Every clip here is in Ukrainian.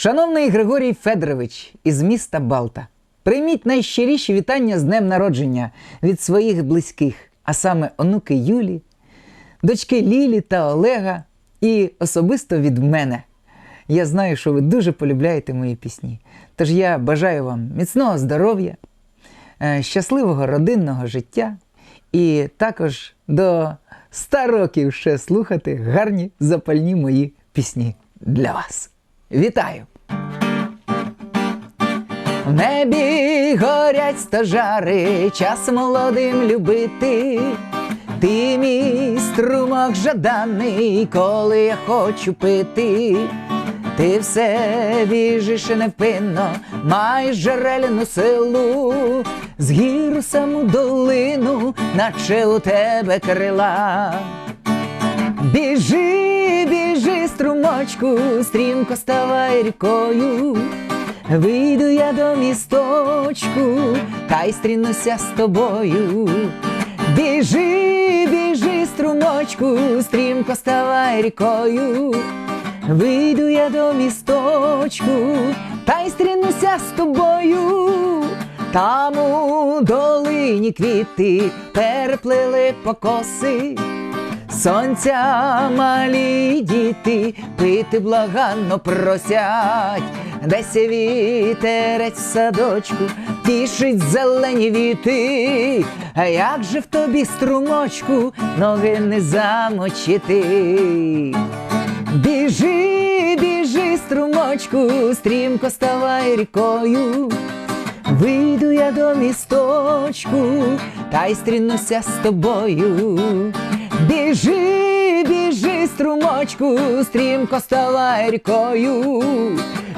Шановний Григорій Федорович із міста Балта, прийміть найщиріші вітання з днем народження від своїх близьких, а саме онуки Юлі, дочки Лілі та Олега, і особисто від мене. Я знаю, що ви дуже полюбляєте мої пісні. Тож я бажаю вам міцного здоров'я, е, щасливого родинного життя і також до 100 років ще слухати гарні запальні мої пісні для вас. Вітаю! В небі горять стожари, час молодим любити. Ти мій струмок жаданий, коли я хочу пити. Ти все біжиш невпинно, маєш джерельну силу, з гір саму долину, наче у тебе крила. Біжи, струмочку, стрімко ставай рікою. Вийду я до місточку, та й стрінуся з тобою. Біжи, біжи, струмочку, стрімко ставай рікою. Вийду я до місточку, та й стрінуся з тобою. Там у долині квіти переплили покоси. Сонця малі діти пити благанно просять, десь вітерець в садочку, тішить зелені віти. А як же в тобі струмочку ноги не замочити? Біжи, біжи, струмочку, стрімко ставай рікою. Вийду я до місточку, та й стрінуся з тобою. Біжи, біжи, струмочку, стрімко ставай рікою.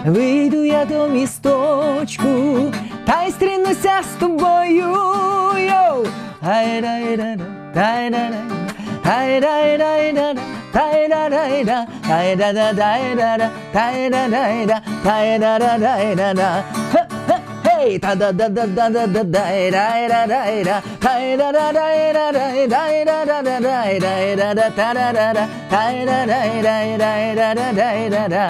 Вийду я до місточку, та й стрінуся з тобою. Йоу! Ай-дай-дай-да, тай-да-дай-да, тай-да-да-дай-да-да, тай-да-дай-да, тай-да-да-дай-да-да. дай та да да да да да да дай рай ра рай ра тай ра ра рай ра рай дай ра ра ра рай рай ра ра та ра ра ра тай ра рай рай рай ра ра рай ра ра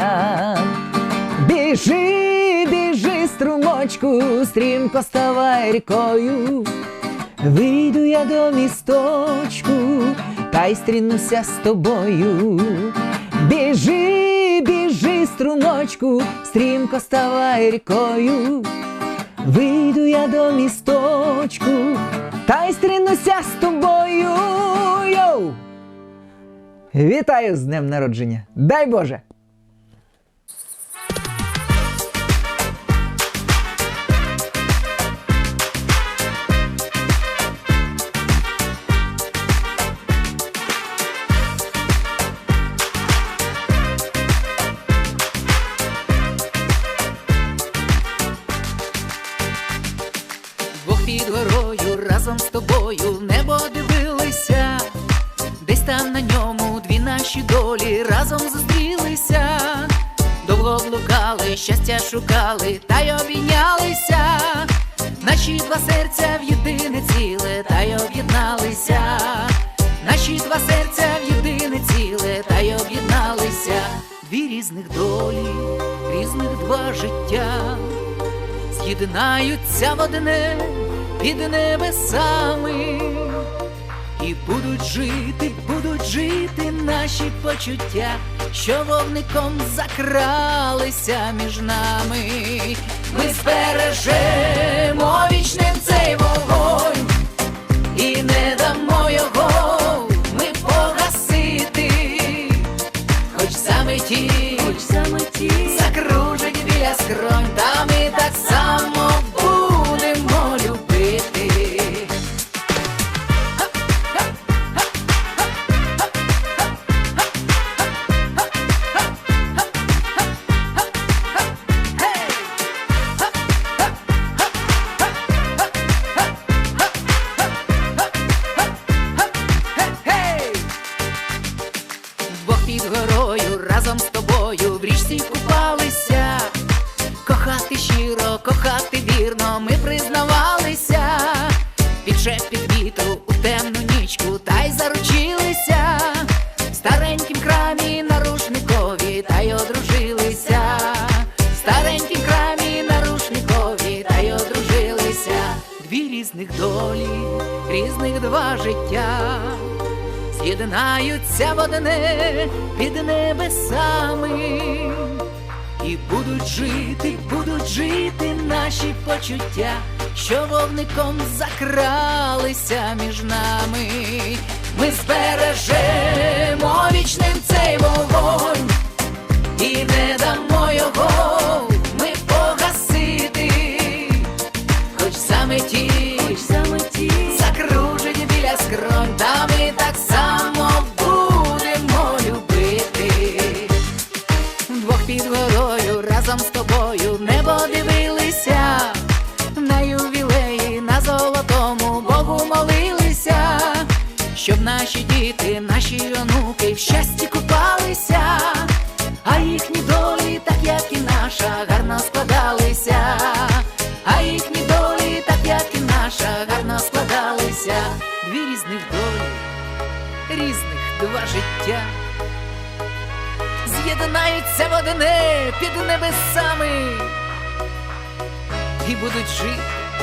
Біжи, біжи, струмочку, стрімко ставай рекою. Выйду я до місточку, та й с тобою. Бежи, бежи, струмочку, стрімко ставай рекою. Вийду я до місточку, та й стрінуся з тобою. Йоу! Вітаю з днем народження! Дай Боже! Тобою в небо дивилися, десь там на ньому дві наші долі разом зустрілися, довго блукали, щастя шукали та й обійнялися. Наші два серця в єдине ціле та й об'єдналися. Наші два серця в єдине ціле та й об'єдналися. Дві різних долі, різних два життя з'єднаються в одне під небесами, і будуть жити, будуть жити наші почуття, що вогником закралися між нами. Ми збережемо вічним цей вогонь і не дамо його ми погасити, хоч заметі, хоч заметі, закружить біля скронь, разом з тобою в річці купалися, кохати щиро, кохати вірно, ми признавалися, під шепіт вітру у темну нічку, та й заручилися, в старенькім крамі нарушникові, та й одружилися, в старенькім крамі нарушникові, та й одружилися, дві різних долі, різних два життя з'єднаються в одне під небесами, і будуть жити, будуть жити наші почуття, що вовником закралися між нами. Ми збережемо щоб наші діти, наші онуки в щасті купалися, а їхні долі, так як і наша, гарно складалися, а їхні долі, так як і наша, гарно складалися. Дві різних долі, різних два життя. З'єднаються в одне під небесами. І будуть жити,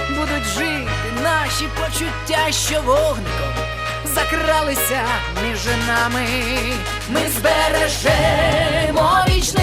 будуть жити наші почуття, що вогником закралися між нами. Ми збережемо вічно